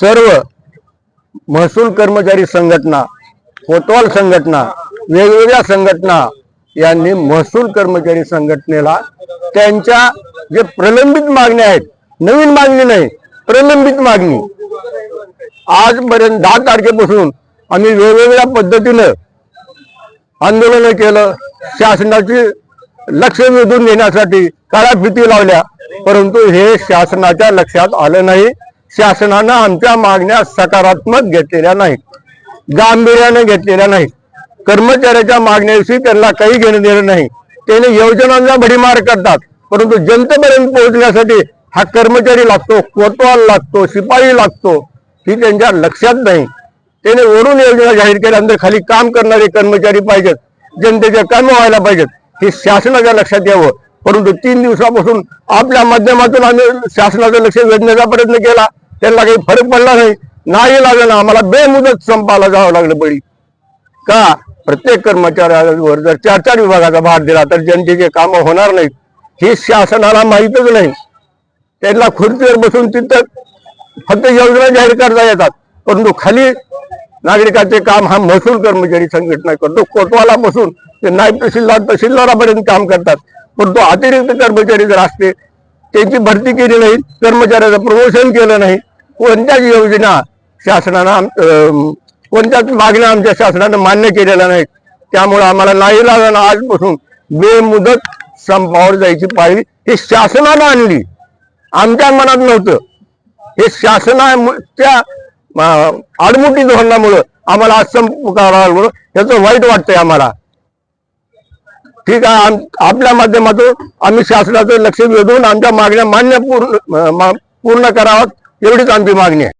सर्व महसूल कर्मचारी संघटना कोतवाल संघटना वेगवेगळ्या संघटना यांनी महसूल कर्मचारी संघटनेला त्यांच्या जे प्रलंबित मागण्या आहेत नवीन मागणी नाही प्रलंबित मागणी. आजपर्यंत दहा तारखेपासून आम्ही वेगवेगळ्या पद्धतीनं आंदोलन केलं शासनाची लक्ष वेधून घेण्यासाठी काळ्या भीती लावल्या परंतु हे शासनाच्या लक्षात आलं नाही. शासनानं आमच्या मागण्या सकारात्मक घेतलेल्या नाहीत. गांभीर्याने घेतलेल्या नाहीत. कर्मचाऱ्याच्या मागण्याविषयी त्यांना काही घेणं देणं नाही. त्याने योजनांचा भडीमार करतात. परंतु जनतेपर्यंत पोहोचण्यासाठी हा कर्मचारी लागतो कोतवाल लागतो शिपाई लागतो ही त्यांच्या लक्षात नाही. त्याने वरून योजना जाहीर केल्यानंतर खाली काम करणारे कर्मचारी पाहिजेत. जनतेचे काम व्हायला पाहिजेत. हे शासनाच्या लक्षात यावं. परंतु तीन दिवसापासून आपल्या माध्यमातून आम्ही शासनाचं लक्ष वेधण्याचा प्रयत्न केला. त्यांना काही फरक पडला नाही. नाही लागलं आम्हाला बेमुदत संपाला जावं लागलं बळी का? प्रत्येक कर्मचाऱ्यावर जर चार चार विभागाचा भार दिला तर जनतेचे कामं होणार नाहीत हे शासनाला माहीतच नाही. त्यांना खुर्चीवर बसून तिथं फक्त योजना जाहीर करता येतात. परंतु खाली नागरिकाचे काम हा महसूल कर्मचारी संघटना करतो. कोटवाला बसून ते नायब तहसीलदार तहसीलदारापर्यंत काम करतात. परंतु अतिरिक्त कर्मचारी जर असते त्यांची भरती केली नाही कर्मचाऱ्याचं प्रमोशन केलं नाही. कोणत्याच योजना शासनानं कोणत्याच मागण्या आमच्या शासनानं मान्य केलेल्या नाहीत. त्यामुळे आम्हाला नाही लागणं आजपासून बेमुदत संपावर जायची पाहिजे हे शासनानं आणली. आमच्या मनात नव्हतं. हे शासनाच्या आडमुटी धोरणामुळं आम्हाला आज संप करावा लागलो. याचं वाईट वाटतंय आम्हाला. ठीक आहे आपल्या माध्यमातून आम्ही शासनाचं लक्ष वेधून आमच्या मागण्या मान्य पूर्ण पूर्ण कराव्यात एवढीच आमची मागणी आहे.